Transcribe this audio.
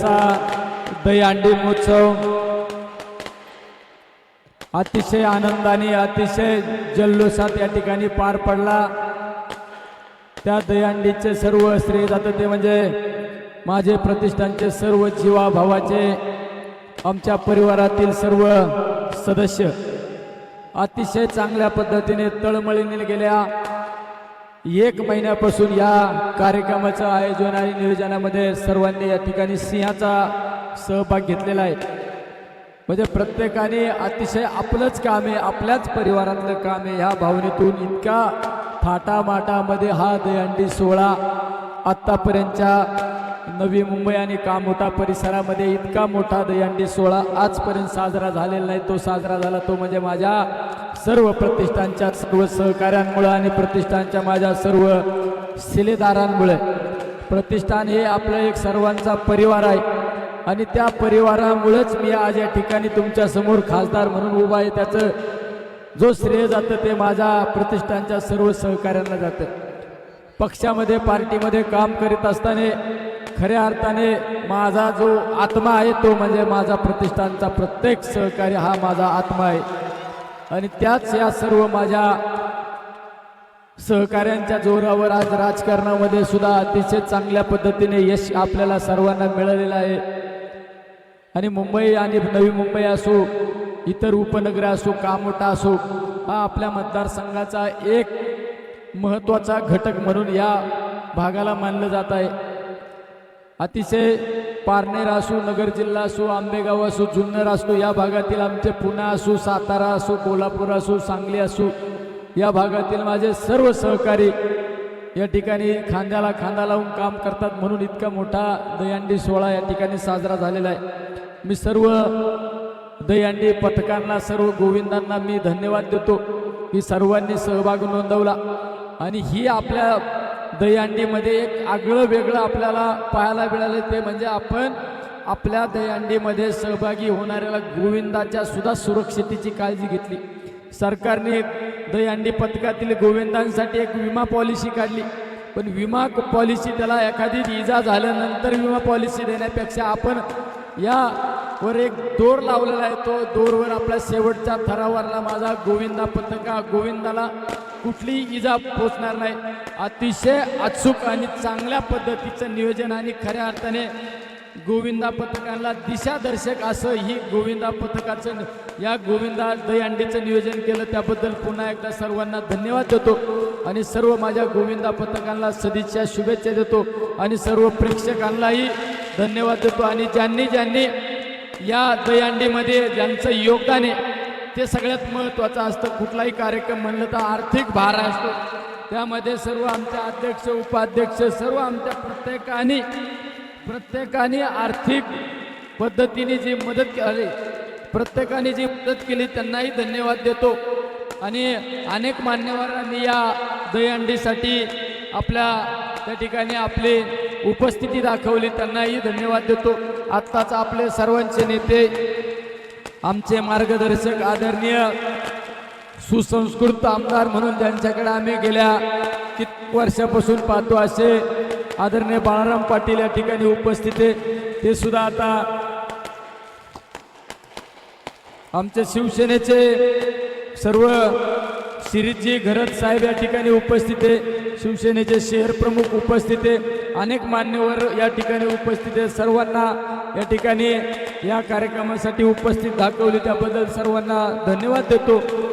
चा दहीहंडी महोत्सव अतिशय आनंदाने अतिशय जल्लोषात या ठिकाणी पार पडला. त्या दहीहंडीचे सर्व श्रेय जातं ते म्हणजे माझे प्रतिष्ठानचे सर्व जीवाभावाचे आमच्या परिवारातील सर्व सदस्य. अतिशय चांगल्या पद्धतीने तळमळीने गेल्या. एक महिन्यापासून या कार्यक्रमाचं आयोजन आणि नियोजनामध्ये सर्वांनी या ठिकाणी सिंहाचा सहभाग घेतलेला आहे. म्हणजे प्रत्येकाने अतिशय आपलंच काम आहे आपल्याच परिवारातलं काम आहे. ह्या भावनेतून इतका थाटामाटामध्ये हा दहीहंडी सोहळा आत्तापर्यंतच्या नवी मुंबई आणि कामोठा परिसरामध्ये इतका मोठा दयांडी सोहळा आजपर्यंत साजरा झालेला नाही. तो साजरा झाला तो म्हणजे माझ्या सर्व प्रतिष्ठानच्या सर्व सहकाऱ्यांमुळं आणि प्रतिष्ठानच्या माझ्या सर्व शिलेदारांमुळे प्रतिष्ठान हे आपलं एक सर्वांचा परिवार आहे. आणि त्या परिवारामुळेच मी आज या ठिकाणी तुमच्यासमोर खासदार म्हणून उभा आहे. त्याचं जो श्रेय जातं ते माझ्या प्रतिष्ठानच्या सर्व सहकाऱ्यांना जातं. पक्षामध्ये पार्टीमध्ये काम करीत असताना खऱ्या अर्थाने माझा जो आत्मा आहे तो म्हणजे माझा प्रतिष्ठानचा प्रत्येक सहकार्य हा माझा आत्मा आहे. आणि त्याच या सर्व माझ्या सहकाऱ्यांच्या जोरावर आज राजकारणामध्ये सुद्धा अतिशय चांगल्या पद्धतीने यश आपल्याला सर्वांना मिळालेलं आहे. आणि मुंबई आणि नवी मुंबई असो इतर उपनगर असो कामोटा असो हा आपल्या मतदारसंघाचा एक महत्त्वाचा घटक म्हणून या भागाला मानलं जात आहे. अतिशय पारनेर असो नगर जिल्हा असो आंबेगाव असो जुन्नर असो या भागातील आमचे पुणे असो सातारा असो कोल्हापूर असो सांगली असो या भागातील माझे सर्व सहकारी या ठिकाणी खांद्याला खांदा लावून काम करतात म्हणून इतका मोठा दहीहंडी सोहळा या ठिकाणी साजरा झालेला आहे. मी सर्व दहीहंडी पथकांना सर्व गोविंदांना मी धन्यवाद देतो. की सर्वांनी सहभाग नोंदवला. आणि ही आपल्या दहीहंडीमध्ये एक आगळं वेगळं आपल्याला पाहायला मिळालं ते म्हणजे आपण आपल्या दहीहंडीमध्ये सहभागी होणाऱ्याला गोविंदाच्या सुद्धा सुरक्षितेची काळजी घेतली. सरकारने दहीहंडी पथकातील गोविंदांसाठी एक विमा पॉलिसी काढली. पण विमा पॉलिसी त्याला एखादी इजा झाल्यानंतर विमा पॉलिसी देण्यापेक्षा आपण यावर एक दोर लावलेला आहे. तो दोरवर आपल्या शेवटच्या थरावरला माझा गोविंदा पथका गोविंदाला कुठलीही इजा पोचणार नाही. अतिशय अचूक आणि चांगल्या पद्धतीचं नियोजन आणि खऱ्या अर्थाने गोविंदा पथकाला दिशादर्शक असं ही गोविंदा पथकाचं या गोविंदा दहीहंडीचं नियोजन केलं. त्याबद्दल पुन्हा एकदा सर्वांना धन्यवाद देतो आणि सर्व माझ्या गोविंदा पथकांना सदिच्छा शुभेच्छा देतो आणि सर्व प्रेक्षकांनाही धन्यवाद देतो. आणि ज्यांनी ज्यांनी या दहीहंडीमध्ये ज्यांचं योगदान आहे ते सगळ्यात महत्त्वाचं असतं. कुठलाही कार्यक्रम म्हणलं तर आर्थिक भार असतो. त्यामध्ये सर्व आमच्या अध्यक्ष उपाध्यक्ष सर्व आमच्या प्रत्येकाने प्रत्येकाने आर्थिक पद्धतीने जी मदत केली प्रत्येकाने जी मदत केली त्यांनाही धन्यवाद देतो. आणि अनेक मान्यवरांनी या दहीहंडीसाठी आपल्या त्या ठिकाणी आपली उपस्थिती दाखवली. त्यांनाही धन्यवाद देतो. आत्ताच आपले सर्वांचे नेते आमचे मार्गदर्शक आदरणीय सुसंस्कृत आमदार म्हणून त्यांच्याकडे आम्ही गेल्या कित वर्षापासून पाहतो असे आदरणीय बाळाराम पाटील या ठिकाणी उपस्थित आहे. ते सुद्धा आता आमच्या शिवसेनेचे सर्व श्रीजी घरत साहेब या ठिकाणी उपस्थित आहे. शिवसेनेचे शहर प्रमुख उपस्थित आहे. अनेक मान्यवर या ठिकाणी उपस्थित आहे. सर्वांना या ठिकाणी या कार्यक्रमासाठी उपस्थित दाखवली. त्याबद्दल सर्वांना धन्यवाद देतो.